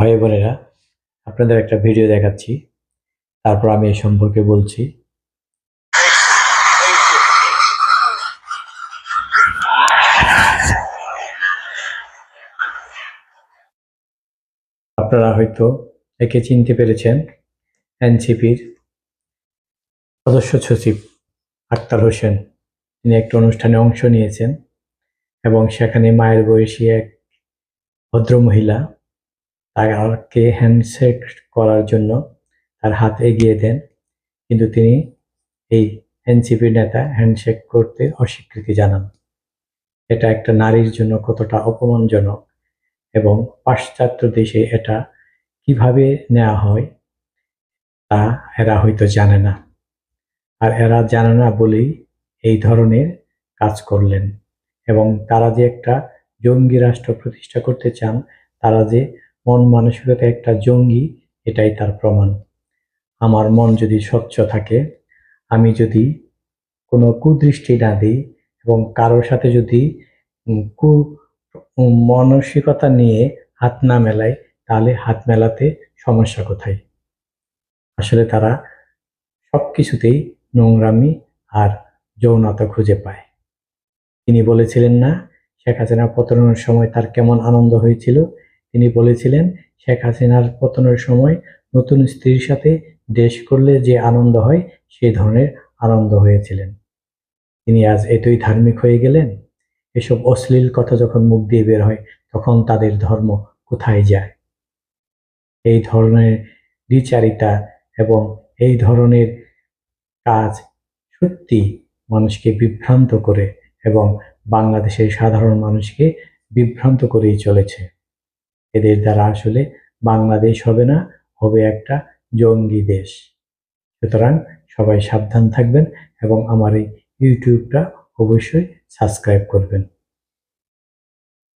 ভাই বোনেরা, আপনাদের একটা ভিডিও দেখাচ্ছি। তারপর আমি এই সম্পর্কে বলছি। আপনারা হয়তো একে চিনতে পেরেছেন, এনসিপির সদস্য সচিব আক্তার হোসেন। তিনি একটা অনুষ্ঠানে অংশ নিয়েছেন এবং সেখানে মায়ের বয়সী এক ভদ্রমহিলা তাকে হ্যান্ডশেক করার জন্য তার হাত এগিয়ে দেন। কিন্তু তিনি এই এনসিপি নেতা হ্যান্ডশেক করতে অস্বীকৃতি জানান। এটা একটা নারীর জন্য কতটা অপমানজনক এবং পাশ্চাত্য দেশে এটা কীভাবে নেওয়া হয় তা এরা হয়তো জানে না। আর এরা জানে না বলেই এই ধরনের কাজ করলেন। এবং তারা যে একটা জঙ্গি রাষ্ট্র প্রতিষ্ঠা করতে চান, তারা যে মন মানসিকতা একটা জঙ্গি, এটাই তার প্রমাণ। আমার মন যদি স্বচ্ছ থাকে, আমি যদি কোনো কুদৃষ্টি না দিই এবং কারোর সাথে যদি কু মানসিকতা নিয়ে হাত না মেলাই, তাহলে হাত মেলাতে সমস্যা কোথায়? আসলে তারা সব কিছুতেই নোংরামি আর যৌনতা খুঁজে পায়। তিনি বলেছিলেন না, শেখ হাসিনার পতনের সময় তার কেমন আনন্দ হয়েছিল? তিনি বলেছিলেন, শেখ হাসিনার পতনের সময় নতুন স্ত্রীর সাথে দেশ করলে যে আনন্দ হয় সেই ধরনের আনন্দ হয়েছিলেন। তিনি আজ এতই ধার্মিক হয়ে গেলেন? এসব অশ্লীল কথা যখন মুখ দিয়ে বের হয়, তখন তাদের ধর্ম কোথায় যায়? এই ধরনের দ্বিচারিতা এবং এই ধরনের কাজ সত্যি মানুষকে বিভ্রান্ত করে এবং বাংলাদেশের সাধারণ মানুষকে বিভ্রান্ত করেই চলেছে। এদের দ্বারা আসলে বাংলাদেশ হবে না, হবে একটা জঙ্গি দেশ। সুতরাং সবাই সাবধান থাকবেন এবং আমার এই ইউটিউবটা অবশ্যই সাবস্ক্রাইব করবেন।